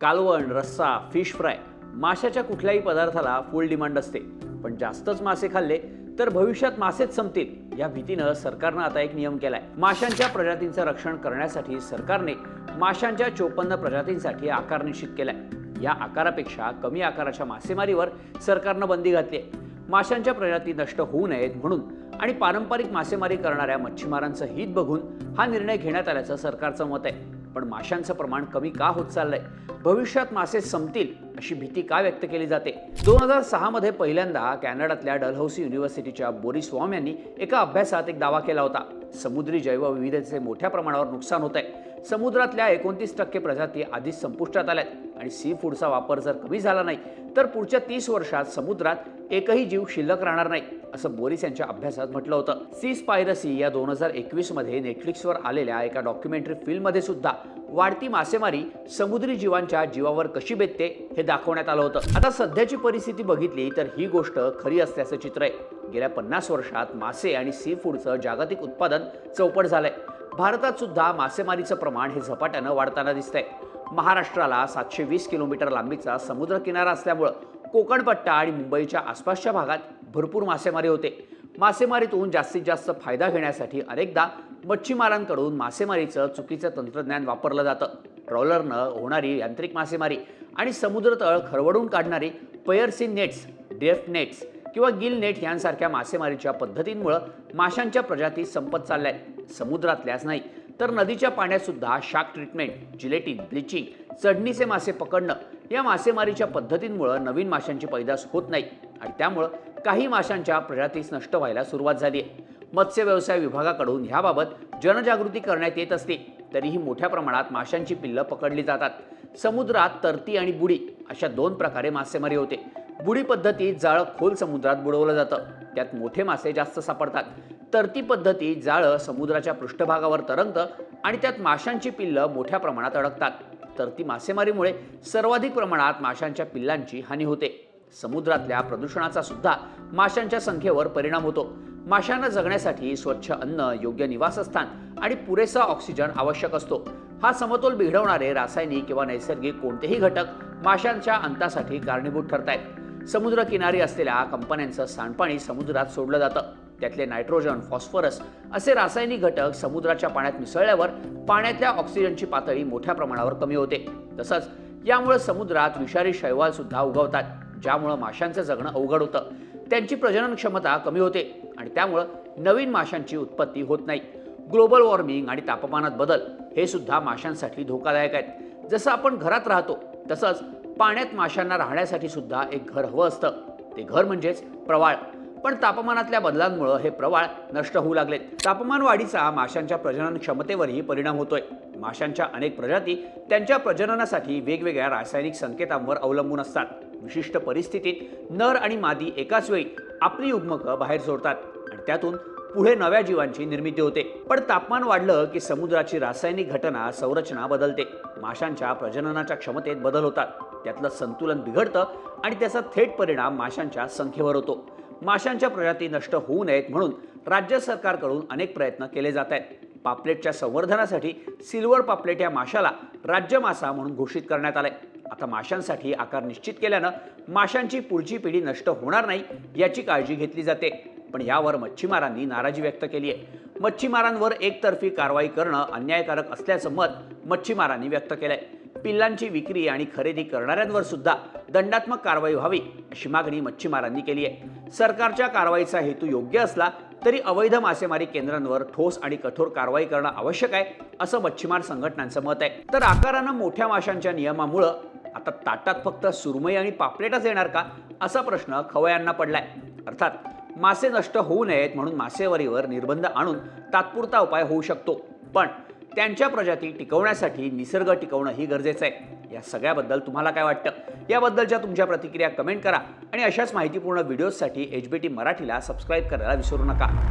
कालवण रस्सा fish fry माशाच्या कुठल्याही पदार्थाला फुल डिमांड असते. पण जास्तच मासे खाल्ले तर भविष्यात मासेच संपतील या भीतीनं सरकारनं आता एक नियम केलाय. माशांच्या प्रजातींचं रक्षण करण्यासाठी सरकारने माशांच्या चोपन्न प्रजातींसाठी आकार निश्चित केलाय. या आकारापेक्षा कमी आकाराच्या मासेमारीवर सरकारनं बंदी घातली आहे माशांच्या प्रजाती नष्ट होऊ नयेत म्हणून आणि पारंपरिक मासेमारी करणाऱ्या मच्छीमारांचं हित बघून हा निर्णय घेण्यात आल्याचं सरकारचं मत आहे. पण माशांचं प्रमाण कमी का होत चाललंय? भविष्यात मासे संपतील अशी भीती का व्यक्त केली जाते? दोन हजार सहामध्ये पहिल्यांदा कॅनडातल्या डलहौसी युनिव्हर्सिटीच्या बोरी वॉम यांनी एका अभ्यासात एक दावा केला होता. समुद्री जैवविविधतेचे मोठ्या प्रमाणावर नुकसान होत आहे समुद्रातल्या एकोणतीस टक्के प्रजाती आधीच संपुष्टात आल्यात. आणि सी फूडचा वापर जर कमी झाला नाही तर पुढच्या तीस वर्षात समुद्रात एकही जीव शिल्लक राहणार नाही असं बोरिस यांच्या अभ्यासात म्हटलं होतं. सी स्पायरसी या दोन हजार एकवीसमध्ये नेटफ्लिक्सवर आलेल्या एका डॉक्युमेंटरी फिल्ममध्ये सुद्धा वाढती मासेमारी समुद्री जीवांच्या जीवावर कशी बेतते हे दाखवण्यात आलं होतं. आता सध्याची परिस्थिती बघितली तर ही गोष्ट खरी असल्याचं चित्र आहे. गेल्या पन्नास वर्षात मासे आणि सी फूडचं जागतिक उत्पादन चौपट झालंय. भारतात सुद्धा मासेमारीचं प्रमाण हे झपाट्यानं वाढताना दिसतंय. महाराष्ट्राला सातशे वीस किलोमीटर लांबीचा समुद्र किनारा असल्यामुळं कोकणपट्टा आणि मुंबईच्या आसपासच्या भागात भरपूर मासेमारी होते. मासेमारीतून जास्तीत जास्त फायदा घेण्यासाठी अनेकदा मच्छीमारांकडून मासेमारीचं चुकीचं तंत्रज्ञान वापरलं जातं. ट्रॉलरनं होणारी यांत्रिक मासेमारी आणि समुद्रतळ खरवडून काढणारी purse seine nets drift nets किंवा गिल नेट यांसारख्या मासेमारीच्या पद्धतींमुळं माशांच्या प्रजाती संपत चालल्या आहेत समुद्रातल्याच नाही तर नदीच्या पाण्यात सुद्धा ट्रीटमेंट जिलेटिन ब्लिचिंग चढणीचे मासे पकडणं या मासेमारीच्या पद्धतींमुळं नवीन माशांची पैदास होत नाही आणि त्यामुळं काही माशांच्या प्रजातीच नष्ट व्हायला सुरुवात झाली आहे मत्स्य व्यवसाय विभागाकडून ह्याबाबत जनजागृती करण्यात येत असते तरीही मोठ्या प्रमाणात माशांची पिल्लं पकडली जातात. समुद्रात तरती आणि बुडी अशा दोन प्रकारे मासेमारी होते. बुडी पद्धतीत जाळं खोल समुद्रात बुडवलं जातं. त्यात मोठे मासे जास्त सापडतात. तर ती पद्धतीत जाळं समुद्राच्या पृष्ठभागावर तरंगतं आणि त्यात माशांची पिल्लं मोठ्या प्रमाणात अडकतात. तर ती मासेमारीमुळे सर्वाधिक प्रमाणात माशांच्या पिल्लांची हानी होते. समुद्रातल्या प्रदूषणाचा सुद्धा माशांच्या संख्येवर परिणाम होतो. माशांना जगण्यासाठी स्वच्छ अन्न योग्य निवासस्थान आणि पुरेसा ऑक्सिजन आवश्यक असतो. हा समतोल बिघडवणारे रासायनिक किंवा नैसर्गिक कोणतेही घटक माशांच्या अंतासाठी कारणीभूत ठरतायत. समुद्रकिनारी असलेल्या कंपन्यांचं सांडपाणी समुद्रात सोडलं जातं. त्यातले नायट्रोजन फॉस्फरस असे रासायनिक घटक समुद्राच्या पाण्यात मिसळल्यावर पाण्यातल्या ऑक्सिजनची पातळी मोठ्या प्रमाणावर कमी होते. तसंच यामुळे समुद्रात विषारी शैवाल सुद्धा उगवतात ज्यामुळं माशांचं जगणं अवघड होतं. त्यांची प्रजनन क्षमता कमी होते आणि त्यामुळं नवीन माशांची उत्पत्ती होत नाही. ग्लोबल वॉर्मिंग आणि तापमानात बदल हे सुद्धा माशांसाठी धोकादायक आहेत. जसं आपण घरात राहतो तसंच पाण्यात माशांना राहण्यासाठी सुद्धा एक घर हवं असतं. ते घर म्हणजेच प्रवाळ. पण तापमानातल्या बदलांमुळं हे प्रवाळ नष्ट होऊ लागले. तापमान वाढीचा माशांच्या प्रजनन क्षमतेवरही परिणाम होतोय. माशांच्या अनेक प्रजाती त्यांच्या प्रजननासाठी वेगवेगळ्या रासायनिक संकेतांवर अवलंबून असतात. विशिष्ट परिस्थितीत नर आणि मादी एकाच वेळी आपली युग्मकं बाहेर सोडतात आणि त्यातून पुढे नव्या जीवांची निर्मिती होते. पण तापमान वाढलं की समुद्राची रासायनिक घटना संरचना बदलते. माशांच्या प्रजननाच्या क्षमतेत बदल होतात. त्यातलं संतुलन बिघडतं आणि त्याचा थेट परिणाम माशांच्या संख्येवर होतो. माशांच्या प्रजाती नष्ट होऊ नयेत म्हणून राज्य सरकारकडून अनेक प्रयत्न केले जात आहेत. पापलेटच्या संवर्धनासाठी सिल्वर पापलेट या माशाला राज्य मासा म्हणून घोषित करण्यात आलाय. आता माशांसाठी आकार निश्चित केल्यानं माशांची पुढची पिढी नष्ट होणार नाही याची काळजी घेतली जाते. पण यावर मच्छीमारांनी नाराजी व्यक्त केली आहे मच्छीमारांवर एकतर्फी कारवाई करणं अन्यायकारक असल्याचं मत मच्छीमारांनी व्यक्त केलंय. पिल्लांची विक्री आणि खरेदी करणाऱ्यांवर सुद्धा दंडात्मक कारवाई व्हावी अशी मागणी मच्छीमारांनी केली आहे. सरकारच्या कारवाईचा हेतू योग्य असला तरी अवैध मासेमारी केंद्रांवर ठोस आणि कठोर कारवाई करणं आवश्यक आहे असं मच्छीमार संघटनांचं मत आहे. तर आकारानं मोठ्या माशांच्या नियमामुळं आता ताटात फक्त सुरमई आणि पापलेटच येणार का असा प्रश्न खवयांना पडलाय. अर्थात मासे नष्ट होऊ नयेत म्हणून मासेवारीवर निर्बंध आणून तात्पुरता उपाय होऊ शकतो. पण त्यांच्या प्रजाती टिकवण्यासाठी निसर्ग टिकवणं ही गरजेचं आहे. या सगळ्याबद्दल तुम्हाला काय वाटतं? याबद्दलच्या तुमच्या प्रतिक्रिया कमेंट करा आणि अशाच माहितीपूर्ण व्हिडिओजसाठी एच बी टी मराठीला सबस्क्राईब करायला विसरू नका.